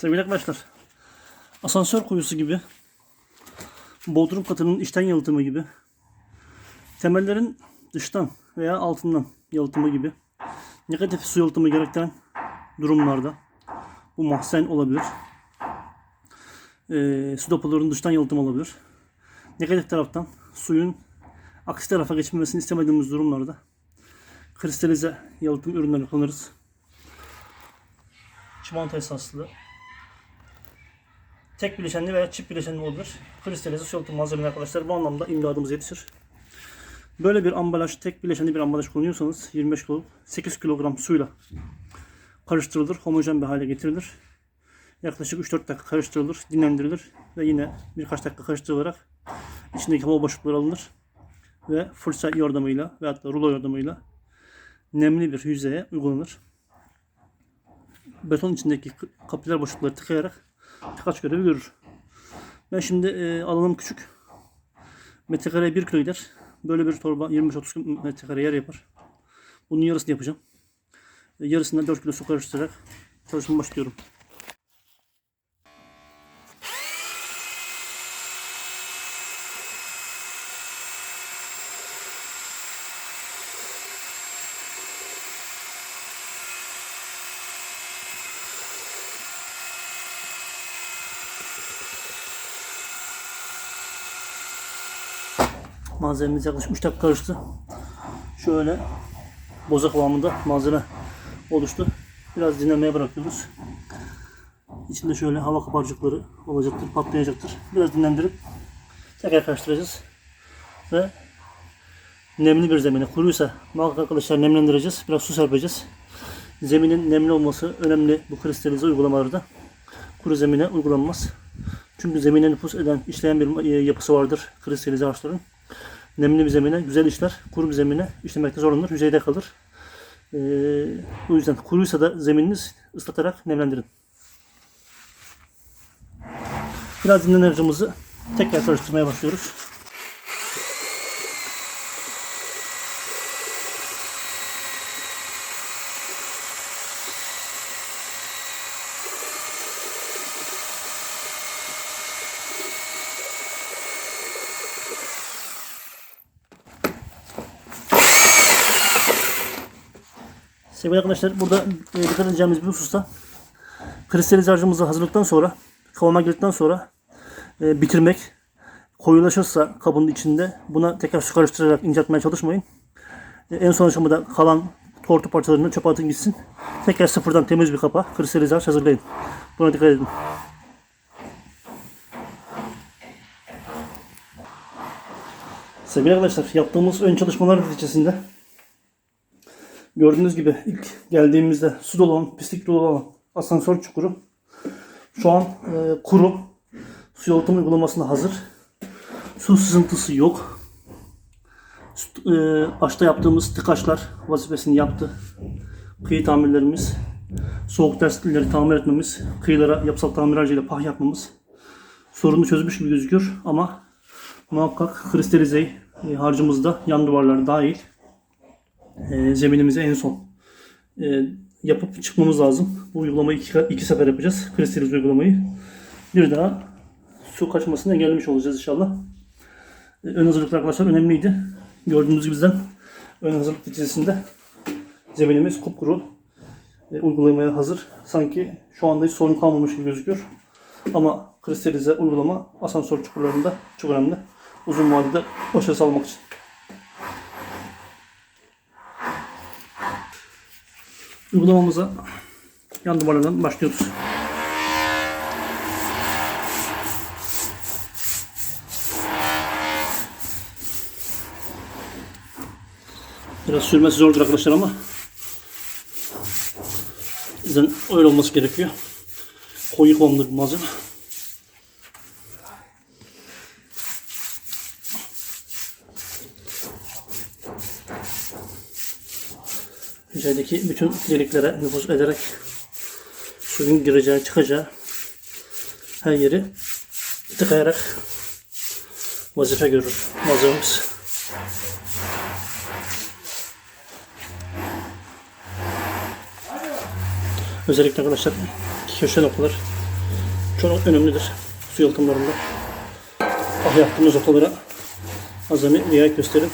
Sevgili arkadaşlar, asansör kuyusu gibi, bodrum katının içten yalıtımı gibi, temellerin dıştan veya altından yalıtımı gibi negatif su yalıtımı gerektiren durumlarda bu mahzen olabilir. Ee, su depolarının dıştan yalıtımı olabilir. Negatif taraftan suyun aksi tarafa geçmemesini istemediğimiz durumlarda kristalize yalıtım ürünleri kullanırız. Çimento esaslı tek bileşenli veya çift bileşenli olabilir. Kristalize su yalıtım malzemeleri arkadaşlar bu anlamda imdadımıza yetişir. Böyle bir ambalaj, tek bileşenli bir ambalaj kullanıyorsanız 25 kilo, 8 kilogram suyla karıştırılır, homojen bir hale getirilir. Yaklaşık 3-4 dakika karıştırılır, dinlendirilir ve yine birkaç dakika karıştırılarak içindeki hava boşlukları alınır ve fırça yordamıyla veyahut da rulo yordamıyla nemli bir yüzeye uygulanır. Beton içindeki kapiler boşlukları tıkayarak birkaç görevi görür. Ben şimdi e, alanım küçük. Metrekare 1 kilo gider. Böyle bir torba 25-30 metrekare yer yapar. Bunun yarısını yapacağım. E, yarısından 4 kilo su karıştırarak çalışmaya başlıyorum. Malzememiz yaklaşık 3 dakika karıştı. Şöyle boza kıvamında malzeme oluştu. Biraz dinlenmeye bırakıyoruz. İçinde şöyle hava kabarcıkları olacaktır, patlayacaktır. Biraz dinlendirip tekrar karıştıracağız. Ve nemli bir zemine, kuruysa muhakkak arkadaşlar nemlendireceğiz. Biraz su serpeceğiz. Zeminin nemli olması önemli bu kristalize uygulamalarda. Kuru zemine uygulanmaz. Çünkü zemine nüfus eden, işleyen bir yapısı vardır kristalize ağaçların nemli bir zemine güzel işler. Kuru bir zemine işlemekte zorlanır. Yüzeyde kalır. Ee, bu yüzden kuruysa da zemininiz ıslatarak nemlendirin. Biraz dinlenen harcımızı tekrar karıştırmaya başlıyoruz. Sevgili arkadaşlar burada e, dikkat edeceğimiz bir hususta kristalize harcımızı sonra kavurma girdikten sonra e, bitirmek koyulaşırsa kabın içinde buna tekrar su karıştırarak inceltmeye çalışmayın. E, en son aşamada kalan tortu parçalarını çöpe atın gitsin. Tekrar sıfırdan temiz bir kapa kristalize harç hazırlayın. Buna dikkat edin. Sevgili arkadaşlar yaptığımız ön çalışmalar neticesinde Gördüğünüz gibi ilk geldiğimizde su dolu olan, pislik dolu olan asansör çukuru şu an e, kuru. Su yalıtım uygulamasına hazır. Su sızıntısı yok. E, başta yaptığımız tıkaçlar vazifesini yaptı. Kıyı tamirlerimiz, soğuk dersleri tamir etmemiz, kıyılara yapısal tamir harcıyla pah yapmamız sorunu çözmüş gibi gözüküyor ama muhakkak kristalize e, harcımızda yan duvarlar dahil e, zeminimizi en son e, yapıp çıkmamız lazım. Bu uygulamayı iki, iki sefer yapacağız. Kristalize uygulamayı. Bir daha su kaçmasını engellemiş olacağız inşallah. E, ön hazırlıklar arkadaşlar önemliydi. Gördüğünüz gibi bizden ön hazırlık neticesinde zeminimiz kupkuru e, uygulamaya hazır. Sanki şu anda hiç sorun kalmamış gibi gözüküyor. Ama kristalize uygulama asansör çukurlarında çok önemli. Uzun vadede başarı sağlamak için. Uygulamamıza yan duvarlardan başlıyoruz. Biraz sürmesi zordur arkadaşlar ama bizden öyle olması gerekiyor. Koyu kıvamlı bir malzeme. Yüzeydeki bütün deliklere nüfuz ederek suyun gireceği çıkacağı her yeri tıkayarak vazife görür malzememiz. Özellikle arkadaşlar köşe noktalar çok önemlidir su yalıtımlarında. Ah yaptığımız noktalara azami riayet gösterin.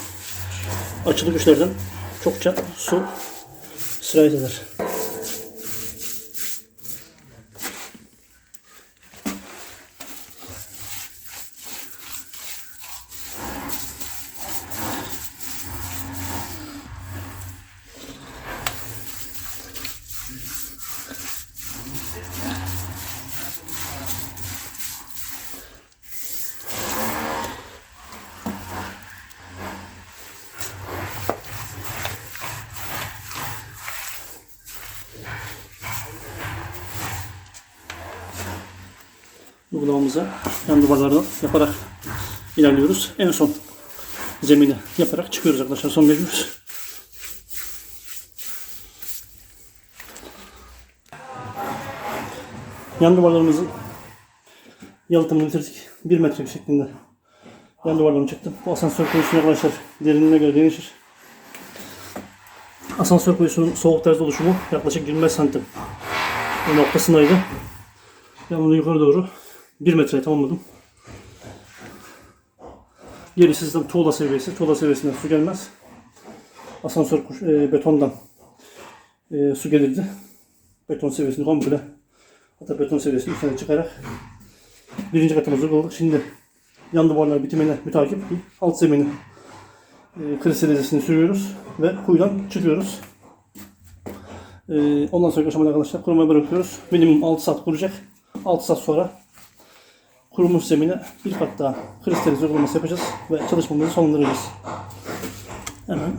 Açılı güçlerden çokça su sirayet uygulamamıza yan duvarlardan yaparak ilerliyoruz. En son zemini yaparak çıkıyoruz arkadaşlar. Son mecburuz. Yan duvarlarımızın yalıtımını bitirdik. 1 metre şeklinde yan duvarlarını çıktım. Bu asansör koyusunu arkadaşlar derinliğine göre değişir. Asansör koyusunun soğuk derece oluşumu yaklaşık 25 santim noktasındaydı. Ben bunu yukarı doğru 1 metre tamamladım. Gerisi sistem tuğla seviyesi. Tuğla seviyesinden su gelmez. Asansör kuş- e, betondan e, su gelirdi. Beton seviyesini komple hatta beton seviyesini üstüne çıkarak birinci katımızı uyguladık. Şimdi yan duvarlar bitimine mütakip alt zemini e, kristalizesini sürüyoruz ve kuyudan çıkıyoruz. E, ondan sonra aşamada arkadaşlar kurumaya bırakıyoruz. Minimum 6 saat kuracak. 6 saat sonra kurumuş zemine bir kat daha kristalize uygulaması yapacağız ve çalışmamızı sonlandıracağız. Hemen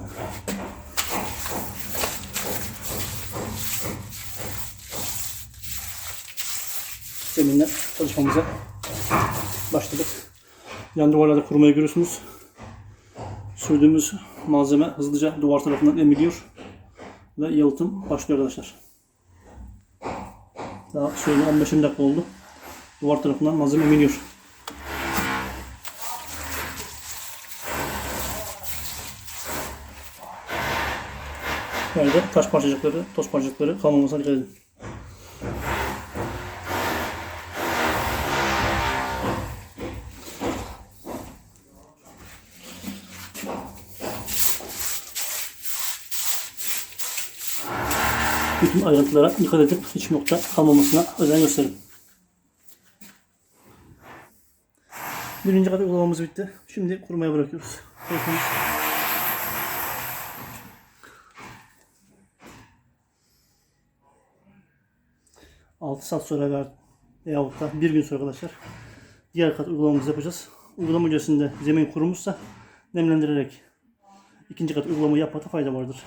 zeminle çalışmamıza başladık. Yan duvarlarda kurumayı görüyorsunuz. Sürdüğümüz malzeme hızlıca duvar tarafından emiliyor ve yalıtım başlıyor arkadaşlar. Daha şöyle 15-20 dakika oldu. Duvar tarafından malzeme emiliyor. Böyle taş parçacıkları, toz parçacıkları kalmamasına dikkat edin. Bütün ayrıntılara dikkat edip hiç nokta kalmamasına özen gösterin. Birinci kat uygulamamız bitti. Şimdi kurumaya bırakıyoruz. Bakınız. Altı saat sonra veyahut da bir gün sonra arkadaşlar diğer kat uygulamamızı yapacağız. Uygulama öncesinde zemin kurumuşsa nemlendirerek ikinci kat uygulamayı yapmakta fayda vardır.